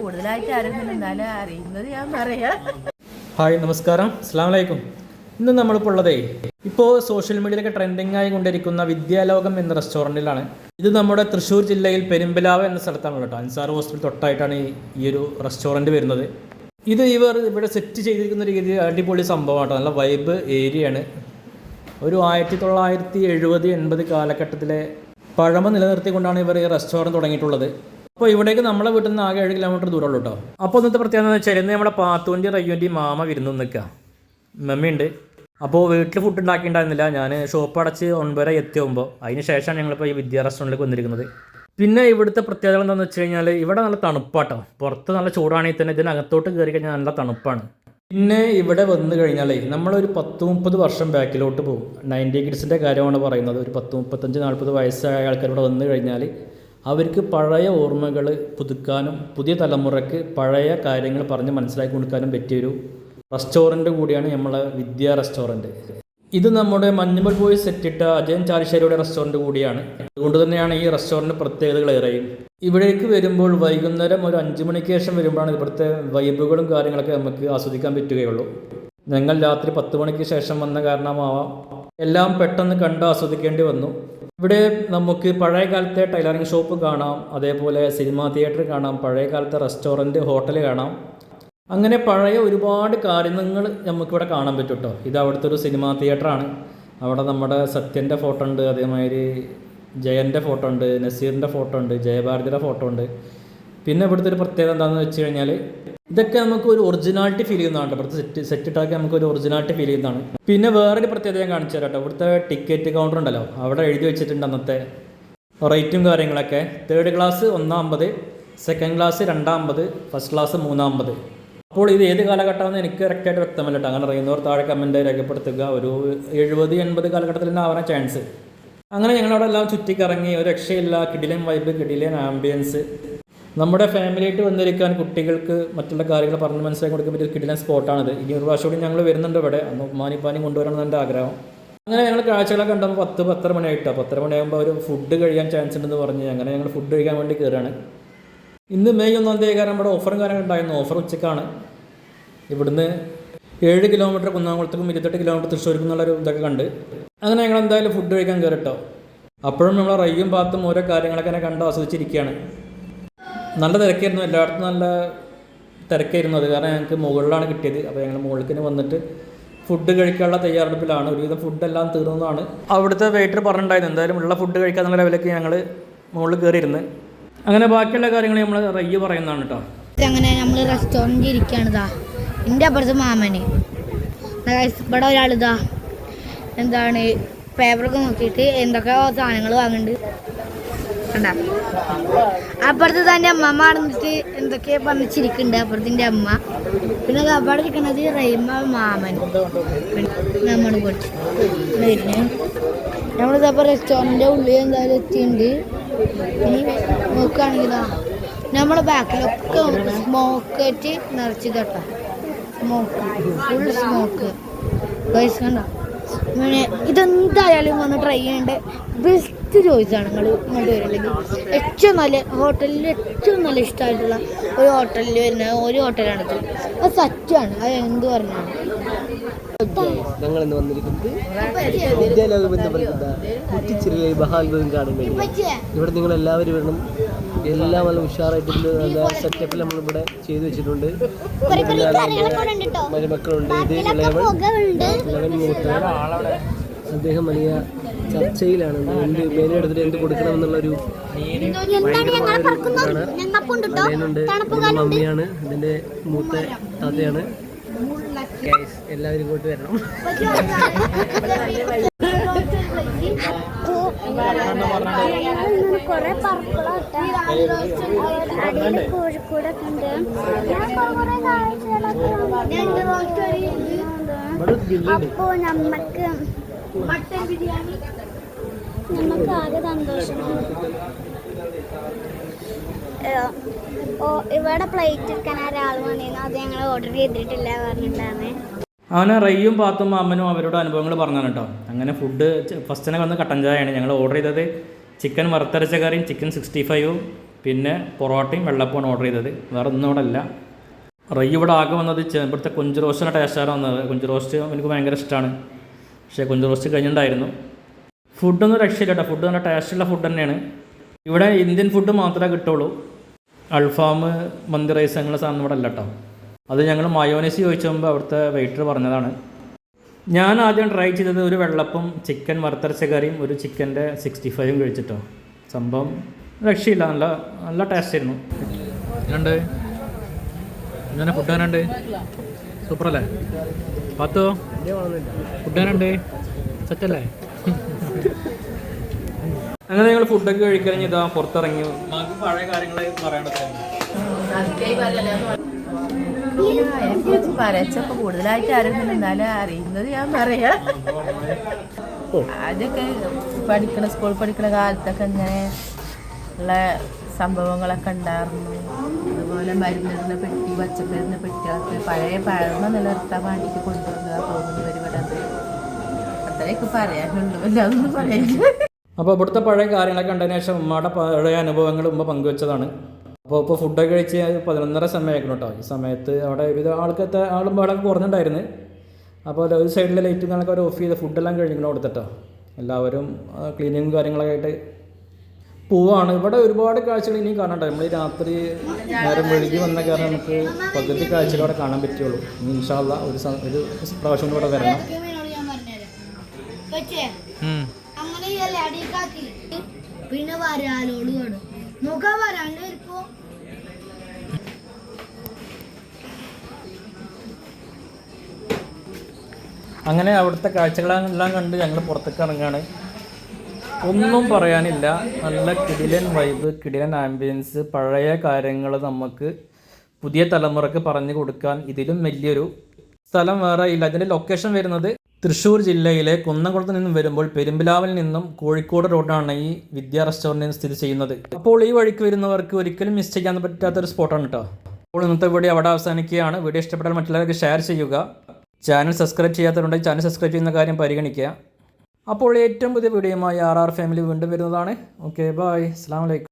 കൂടുതലായിട്ട് അറിയുന്നത് ഞാൻ ഹായ് നമസ്കാരം. അസ്സാം വലൈക്കും ഇന്ന് നമ്മളിപ്പോൾ ഉള്ളതേ ഇപ്പോൾ സോഷ്യൽ മീഡിയയിലൊക്കെ ട്രെൻഡിങ് ആയി കൊണ്ടിരിക്കുന്ന വിദ്യാലോകം എന്ന റെസ്റ്റോറന്റിലാണ് ഇത് നമ്മുടെ തൃശ്ശൂർ ജില്ലയിൽ പെരുമ്പലാവ് എന്ന സ്ഥലത്താണ് കേട്ടോ. അൻസാർ ഹോസ്പിറ്റൽ തൊട്ടായിട്ടാണ് ഈ ഒരു റെസ്റ്റോറന്റ് വരുന്നത്. ഇത് ഇവർ ഇവിടെ സെറ്റ് ചെയ്തിരിക്കുന്ന രീതി അടിപൊളി സംഭവമാട്ടോ നല്ല വൈബ് ഏരിയയാണ് ഒരു ആയിരത്തി തൊള്ളായിരത്തി എഴുപത് എൺപത് കാലഘട്ടത്തിലെ പഴമ നിലനിർത്തിക്കൊണ്ടാണ് ഇവർ ഈ റെസ്റ്റോറന്റ് തുടങ്ങിയിട്ടുള്ളത്. അപ്പോൾ ഇവിടേക്ക് നമ്മളെ വീട്ടിൽ നിന്ന് ആകെ ഏഴ് കിലോമീറ്റർ ദൂരമുള്ളൂ കേട്ടോ അപ്പോൾ ഇന്നത്തെ പ്രത്യേകത എന്ന് വെച്ചാൽ ഇന്ന് നമ്മുടെ പാത്തൂന്റെ റയ്യോന്റെ മാമ വിരുന്ന് നിൽക്കുക മമ്മിയുണ്ട്. അപ്പോൾ വീട്ടിൽ ഫുഡ് ഉണ്ടാക്കിയിട്ടുണ്ടായിരുന്നില്ല. ഞാൻ ഷോപ്പ് അടച്ച് ഒൻപതര എത്തിയാകുമ്പോൾ അതിന് ശേഷമാണ് ഞങ്ങളിപ്പോൾ ഈ വിദ്യാ റെസ്റ്റോറന്റിലേക്ക് വന്നിരിക്കുന്നത്. പിന്നെ ഇവിടുത്തെ പ്രത്യേകത എന്താണെന്ന് വെച്ച് കഴിഞ്ഞാൽ ഇവിടെ നല്ല തണുപ്പാട്ടോ പുറത്ത് നല്ല ചൂടാണെങ്കിൽ തന്നെ ഇതിനകത്തോട്ട് കയറി കഴിഞ്ഞാൽ നല്ല തണുപ്പാണ്. പിന്നെ ഇവിടെ വന്നു കഴിഞ്ഞാലേ നമ്മളൊരു പത്ത് മുപ്പത് വർഷം ബാക്കിലോട്ട് പോകും. നയന്റി കിഡ്സിന്റെ കാര്യമാണ് പറയുന്നത്. ഒരു പത്ത് മുപ്പത്തഞ്ച് നാൽപ്പത് വയസ്സായ ആൾക്കാർ ഇവിടെ വന്നു കഴിഞ്ഞാൽ അവർക്ക് പഴയ ഓർമ്മകൾ പുതുക്കാനും പുതിയ തലമുറയ്ക്ക് പഴയ കാര്യങ്ങൾ പറഞ്ഞ് മനസ്സിലാക്കി കൊടുക്കാനും പറ്റിയൊരു റെസ്റ്റോറന്റ് കൂടിയാണ് നമ്മളെ വിദ്യ റെസ്റ്റോറന്റ് ഇത് നമ്മുടെ മഞ്ഞുമൽ പോയി സെറ്റിട്ട അജയൻ ചാലിശ്ശേരിയുടെ റെസ്റ്റോറന്റ് കൂടിയാണ്. അതുകൊണ്ട് തന്നെയാണ് ഈ റെസ്റ്റോറന്റ് പ്രത്യേകതകൾ ഏറെയും. ഇവിടേക്ക് വരുമ്പോൾ വൈകുന്നേരം ഒരു അഞ്ച് മണിക്ക് ശേഷം വരുമ്പോഴാണ് ഇവിടുത്തെ വൈബുകളും കാര്യങ്ങളൊക്കെ നമുക്ക് ആസ്വദിക്കാൻ പറ്റുകയുള്ളൂ. ഞങ്ങൾ രാത്രി പത്ത് മണിക്ക് ശേഷം വന്ന കാരണമാവാം. എല്ലാം പെട്ടെന്ന് കണ്ട് ആസ്വദിക്കേണ്ടി വന്നു. ഇവിടെ നമുക്ക് പഴയ കാലത്തെ ടൈലറിംഗ് ഷോപ്പ് കാണാം. അതേപോലെ സിനിമാ തിയേറ്റർ കാണാം. പഴയ കാലത്തെ റെസ്റ്റോറന്റ് ഹോട്ടൽ കാണാം. അങ്ങനെ പഴയ ഒരുപാട് കാര്യങ്ങൾ നമുക്കിവിടെ കാണാൻ പറ്റും കേട്ടോ ഇത് അവിടുത്തെ ഒരു സിനിമാ തിയേറ്ററാണ് അവിടെ നമ്മുടെ സത്യന്റെ ഫോട്ടോ ഉണ്ട് അതേമാതിരി ജയന്റെ ഫോട്ടോ ഉണ്ട് നസീറിന്റെ ഫോട്ടോ ഉണ്ട് ജയഭാരതിയുടെ ഫോട്ടോ ഉണ്ട്. പിന്നെ ഇവിടുത്തെ ഒരു പ്രത്യേകത എന്താണെന്ന് വെച്ച് കഴിഞ്ഞാൽ ഇതൊക്കെ നമുക്ക് ഒരു ഒറിജിനാലിറ്റി ഫീൽ ചെയ്യുന്നതാണ് ഇവിടുത്തെ സെറ്റ് സെറ്റ് ഇട്ടാക്കി നമുക്ക് ഒരു ഒറിജിനാലിറ്റി ഫീൽ ചെയ്യുന്നതാണ്. പിന്നെ വേറൊരു പ്രത്യേകത ഞാൻ കാണിച്ചു തരാം കേട്ടോ. ഇവിടുത്തെ ടിക്കറ്റ് കൗണ്ടർ ഉണ്ടല്ലോ. അവിടെ എഴുതി വെച്ചിട്ടുണ്ട് അന്നത്തെ റേറ്റും കാര്യങ്ങളൊക്കെ. തേർഡ് ക്ലാസ് ഒന്നാമ്പത് സെക്കൻഡ് ക്ലാസ് രണ്ടാമ്പത് ഫസ്റ്റ് ക്ലാസ് മൂന്നാമ്പത് അപ്പോൾ ഇത് ഏത് കാലഘട്ടമെന്ന് എനിക്ക് കറക്റ്റായിട്ട് വ്യക്തമല്ല കേട്ടോ അങ്ങനെ അറിയുന്നവർ താഴെ കമന്റ് രേഖപ്പെടുത്തുക. ഒരു എഴുപത് എൺപത് കാലഘട്ടത്തിൽ തന്നെ ആവാൻ ചാൻസ് അങ്ങനെ ഞങ്ങളവിടെ എല്ലാം ചുറ്റിക്കറങ്ങി ഒരു രക്ഷയില്ല. കിടിലൻ വൈബ് കിടിലൻ ആംബിയൻസ് നമ്മുടെ ഫാമിലിയായിട്ട് വന്നിരിക്കാൻ കുട്ടികൾക്ക് മറ്റുള്ള കാര്യങ്ങൾ പറഞ്ഞ് മനസ്സിലാക്കി കൊടുക്കാൻ പറ്റിയ കിടിലൻ സ്പോട്ടാണിത് ഇനി ഒരു പ്രാവശ്യം കൂടി ഞങ്ങൾ വരുന്നുണ്ട് ഇവിടെ. അന്ന് ഉമ്മാനിപ്പാനി കൊണ്ടുവരണം എന്റെ ആഗ്രഹം. അങ്ങനെ ഞങ്ങൾ കാഴ്ചകളൊക്കെ കണ്ടപ്പോൾ പത്ത് പത്തര മണിയായിട്ടോ പത്തര മണിയാകുമ്പോൾ അവർ ഫുഡ് കഴിയാൻ ചാൻസ് ഉണ്ടെന്ന് പറഞ്ഞ് അങ്ങനെ ഞങ്ങൾ ഫുഡ് കഴിക്കാൻ വേണ്ടി കയറുകയാണ്. ഇന്ന് മെയ് ഒന്നാം തീയതി കാരണം ഇവിടെ ഓഫറും കാര്യങ്ങൾ ഉണ്ടായിരുന്നു. ഓഫർ ഉച്ചക്കാണ് ഇവിടുന്ന് ഏഴ് കിലോമീറ്റർ കുന്നാകുളത്തേക്കും ഇരുപത്തെട്ട് കിലോമീറ്റർ തൃശ്ശൂർക്കും എന്നുള്ളൊരു ഇതൊക്കെ കണ്ട്. അങ്ങനെ ഞങ്ങൾ എന്തായാലും ഫുഡ് കഴിക്കാൻ കയറിട്ടോ അപ്പോഴും നമ്മൾ റയ്യും പാത്തും ഓരോ കാര്യങ്ങളൊക്കെ എന്നെ കണ്ട് ആസ്വദിച്ചിരിക്കുകയാണ്. നല്ല തിരക്കായിരുന്നു. എല്ലായിടത്തും നല്ല തിരക്കായിരുന്നു അത്. കാരണം ഞങ്ങൾക്ക് മുകളിലാണ് കിട്ടിയത്. അപ്പോൾ ഞങ്ങൾ മുകളിലേക്ക് വന്നിട്ട് ഫുഡ് കഴിക്കാനുള്ള തയ്യാറെടുപ്പിലാണ്. ഒരുവിധം ഫുഡെല്ലാം തീർന്നതാണ്. അവിടുത്തെ വെയിറ്റർ പറഞ്ഞിട്ടുണ്ടായിരുന്നു. എന്തായാലും ഉള്ള ഫുഡ് കഴിക്കാന്നുള്ള ലെവലൊക്കെ ഞങ്ങൾ മുകളിൽ കയറിയിരുന്ന്. അങ്ങനെ ബാക്കിയുള്ള കാര്യങ്ങൾ നമ്മൾ റയ്യ് പറയുന്നതാണ് കേട്ടോ അങ്ങനെ നമ്മൾ റെസ്റ്റോറന്റിൽ ഇരിക്കുകയാണിതാ എന്റെ അപ്പുറത്ത് മാമന്. ഇവിടെ ഒരാളിതാ എന്താണ് പേപ്പറൊക്കെ നോക്കിയിട്ട് എന്തൊക്കെ സാധനങ്ങൾ വാങ്ങുന്നുണ്ട് അപ്പുറത്ത് തന്നെ അമ്മമ്മ നടന്നിട്ട് എന്തൊക്കെ പറഞ്ഞിരിക്കുന്നുണ്ട് അപ്പുറത്തിന്റെ അമ്മ. പിന്നെ ദാ അവിടെ ഇരിക്കുന്നത് റൈമ മാമൻ. നമ്മൾ പോയിട്ട്. നമ്മളിതപ്പോൾ റെസ്റ്റോറന്റിന്റെ ഉള്ളിൽ എന്തായാലും എത്തിയിട്ടുണ്ട് ഇനി നോക്കുകയാണെങ്കിലാ നമ്മുടെ ബാക്കിലൊക്കെ സ്മോക്കേറ്റ് നിറച്ച് കേട്ടോ. സ്മോക്ക് ഫുൾ സ്മോക്ക് പൈസ കണ്ടോ? പിന്നെ ഇതെന്തായാലും വന്ന് ട്രൈ ചെയ്യേണ്ട. ബെസ്റ്റ് ചോയ്സാണ് നിങ്ങൾ ഇങ്ങോട്ട് വരുന്നത് ഏറ്റവും നല്ല ഹോട്ടലിൽ ഏറ്റവും നല്ല ഇഷ്ടമായിട്ടുള്ള ഒരു ഹോട്ടലിൽ വരുന്ന ഒരു ഹോട്ടലാണ് അത് സത്യമാണ്. അത് എന്ത് പറഞ്ഞാണ് ഞങ്ങൾ ഇന്ന് വന്നിരിക്കുന്നത് വിദ്യാലോകം എന്ന് പറയുന്ന കുറ്റിച്ചിറിലെ മഹാത്ഭുതം കാണാൻ വേണ്ടി ഇവിടെ നിങ്ങൾ എല്ലാവരും വരണം എല്ലാം നല്ല ഉഷാറായിട്ടുണ്ട് നല്ല സെറ്റപ്പിൽ നമ്മൾ ഇവിടെ ചെയ്തു വെച്ചിട്ടുണ്ട് മരുമക്കളുണ്ട് ഇത് ഇളയവൻ ഇളവൻ മൂത്ത അദ്ദേഹം വലിയ ചർച്ചയിലാണ് എന്ത് എടുത്തിട്ട് എന്ത് കൊടുക്കണം എന്നുള്ളൊരു അനിയനുണ്ട് ഇത് മമ്മിയാണ് ഇതിന്റെ മൂത്ത താത്തയാണ്. എല്ലാവരും ഇങ്ങോട്ട് വരണം. കൊറേ അടിയിൽ കോഴിക്കോടൊക്കെ ഉണ്ട് അപ്പോ നമ്മക്ക് നമുക്ക് ആകെ സന്തോഷമാണ്. ഇവിടെ പ്ലേറ്റ് എടുക്കാൻ ഒരാൾ വന്നിരുന്നു. അത് ഞങ്ങൾ ഓർഡർ ചെയ്തിട്ടില്ല പറഞ്ഞിട്ടുണ്ടായിരുന്നേ അവനെ റയ്യും പാത്തും അമ്മനും അവരുടെ അനുഭവങ്ങൾ പറഞ്ഞാണ് കേട്ടോ. അങ്ങനെ ഫുഡ് ഫസ്റ്റ് തന്നെ വന്ന് കട്ടൻ ചായയാണ് ഞങ്ങൾ ഓർഡർ ചെയ്തത്. ചിക്കൻ വറുത്തരച്ച കറിയും ചിക്കൻ സിക്സ്റ്റി ഫൈവും പിന്നെ പൊറോട്ടയും വെള്ളപ്പമാണ് ഓർഡർ ചെയ്തത്. വേറെ ഒന്നും ഇവിടെ അല്ല റൈ ഇവിടെ ആകെ വന്നത് ഇവിടുത്തെ കുഞ്ചു റോസ്റ്റിന്റെ ടേസ്റ്റാണ് വന്നത്. കുഞ്ചു റോസ്റ്റ് എനിക്ക് ഭയങ്കര ഇഷ്ടമാണ് പക്ഷേ കുഞ്ചു റോസ്റ്റ് കഴിഞ്ഞിട്ടുണ്ടായിരുന്നു. ഫുഡൊന്നും രക്ഷയില്ല കേട്ടോ. ഫുഡ് നല്ല ടേസ്റ്റുള്ള ഫുഡ് തന്നെയാണ്. ഇവിടെ ഇന്ത്യൻ ഫുഡ് മാത്രമേ കിട്ടുള്ളൂ. അൽഫാം മന്തി റൈസ് അങ്ങനെ സാധനം ഇവിടെ അല്ല കേട്ടോ അത് ഞങ്ങൾ മയോനൈസ് ചോദിച്ചപ്പോൾ അവിടുത്തെ വെയിറ്റർ പറഞ്ഞതാണ്. ഞാൻ ആദ്യം ട്രൈ ചെയ്തത് ഒരു വെള്ളപ്പം ചിക്കൻ വറുത്തരച്ച കറിയും ഒരു ചിക്കന്റെ സിക്സ്റ്റി ഫൈവും കഴിച്ചിട്ടോ. സംഭവം രക്ഷയില്ല. നല്ല നല്ല ടേസ്റ്റ് ആയിരുന്നു. രണ്ട് ഞാൻ ഫുഡ് തന്നെ സൂപ്പർ അല്ലേ പത്തോ? ഫുഡ് തന്നെ സെറ്റല്ലേ അങ്ങനെ ഞങ്ങൾ ഫുഡൊക്കെ കഴിക്കഴിഞ്ഞ് ഇതാ പുറത്തിറങ്ങി. നമുക്ക് പഴയ കാര്യങ്ങളെ പറയേണ്ടത് അതിനെക്കുറിച്ച് കൂടുതലായിട്ട് അറിയുന്നില്ല എന്നാലും അറിയുന്നത് ഞാൻ പറയാം. ആദ്യമൊക്കെ പഠിക്കണ സ്കൂൾ പഠിക്കണ കാലത്തൊക്കെ ഇങ്ങനെ ഉള്ള സംഭവങ്ങളൊക്കെ ഉണ്ടായിരുന്നു. അതുപോലെ മരുന്നിടുന്ന പെട്ടി പച്ചക്കറിന്ന പെട്ടികളൊക്കെ പഴയ പഴമ നിലനിർത്താൻ വേണ്ടിയിട്ട് കൊണ്ടുവന്നതാ തോന്നുന്നു വരുന്നത് അത്രയൊക്കെ പറയാനുള്ളൂ. അല്ലാതൊന്നും പറയാനില്ല. അപ്പോൾ ഇവിടുത്തെ പഴയ കാര്യങ്ങളൊക്കെ കണ്ടതിന് ശേഷം ഉമ്മയുടെ പഴയ അനുഭവങ്ങൾ ഉമ്മ പങ്കുവെച്ചതാണ്. അപ്പോൾ ഇപ്പോൾ ഫുഡൊക്കെ കഴിച്ച് പതിനൊന്നര സമയമായിരുന്നു കേട്ടോ ഈ സമയത്ത് അവിടെ വിവിധ ആൾക്കത്തെ ആളും അവിടെ കുറഞ്ഞിട്ടുണ്ടായിരുന്നു അപ്പോൾ ഒരു സൈഡിലെ ലൈറ്റും കാര്യങ്ങളൊക്കെ അവർ ഓഫ് ചെയ്ത് ഫുഡെല്ലാം കഴിഞ്ഞിങ്ങനെ കൊടുത്തിട്ടോ എല്ലാവരും ക്ലീനിങ്ങും കാര്യങ്ങളൊക്കെ ആയിട്ട് പോവാണ്. ഇവിടെ ഒരുപാട് കാഴ്ചകൾ ഇനിയും കാണണ്ട നമ്മൾ ഈ രാത്രി നേരം വെളുകി വന്ന കാരണം നമുക്ക് പകുതി കാഴ്ചകൾ അവിടെ കാണാൻ പറ്റുള്ളൂ. ഇനി ഇൻഷാല്ല ഒരു ഒരു പ്രാവശ്യം കൂടെ ഇവിടെ വരണം ഞാൻ പറഞ്ഞുതരാം പറ്റേ അങ്ങനെ ഈ പിന്നെ വരാലോട് മുഖം ഇപ്പോ അങ്ങനെ അവിടുത്തെ കാഴ്ചകളെല്ലാം കണ്ട് ഞങ്ങൾ പുറത്തേക്ക് ഇറങ്ങുകയാണ് ഒന്നും പറയാനില്ല. നല്ല കിടിലൻ വൈബ് കിടിലൻ ആംബിയൻസ് പഴയ കാര്യങ്ങൾ നമുക്ക് പുതിയ തലമുറയ്ക്ക് പറഞ്ഞു കൊടുക്കാൻ ഇതിലും വലിയൊരു സ്ഥലം വേറെ ഇല്ല. അതിന്റെ ലൊക്കേഷൻ വരുന്നത് തൃശ്ശൂർ ജില്ലയിലെ കുന്നംകുളത്ത് നിന്നും വരുമ്പോൾ പെരുമ്പിലാവിൽ നിന്നും കോഴിക്കോട് റോഡാണ് ഈ വിദ്യാ റെസ്റ്റോറന്റ് സ്ഥിതി ചെയ്യുന്നത്. അപ്പോൾ ഈ വഴിക്ക് വരുന്നവർക്ക് ഒരിക്കലും മിസ് ചെയ്യാൻ പറ്റാത്തൊരു സ്പോട്ടാണ് കേട്ടോ അപ്പോൾ ഇന്നത്തെ വീഡിയോ അവിടെ അവസാനിക്കുകയാണ്. വീഡിയോ ഇഷ്ടപ്പെട്ടാൽ മറ്റുള്ളവർക്ക് ഷെയർ ചെയ്യുക. ചാനൽ സബ്സ്ക്രൈബ് ചെയ്യാത്തവരുണ്ടെങ്കിൽ ചാനൽ സബ്സ്ക്രൈബ് ചെയ്യുന്ന കാര്യം പരിഗണിക്കുക. അപ്പോൾ ഏറ്റവും പുതിയ വീഡിയോയുമായി ആർ ആർ ഫാമിലി വീണ്ടും വരുന്നതാണ്. ഓക്കെ ബായ് അസ്സാം വലൈക്കും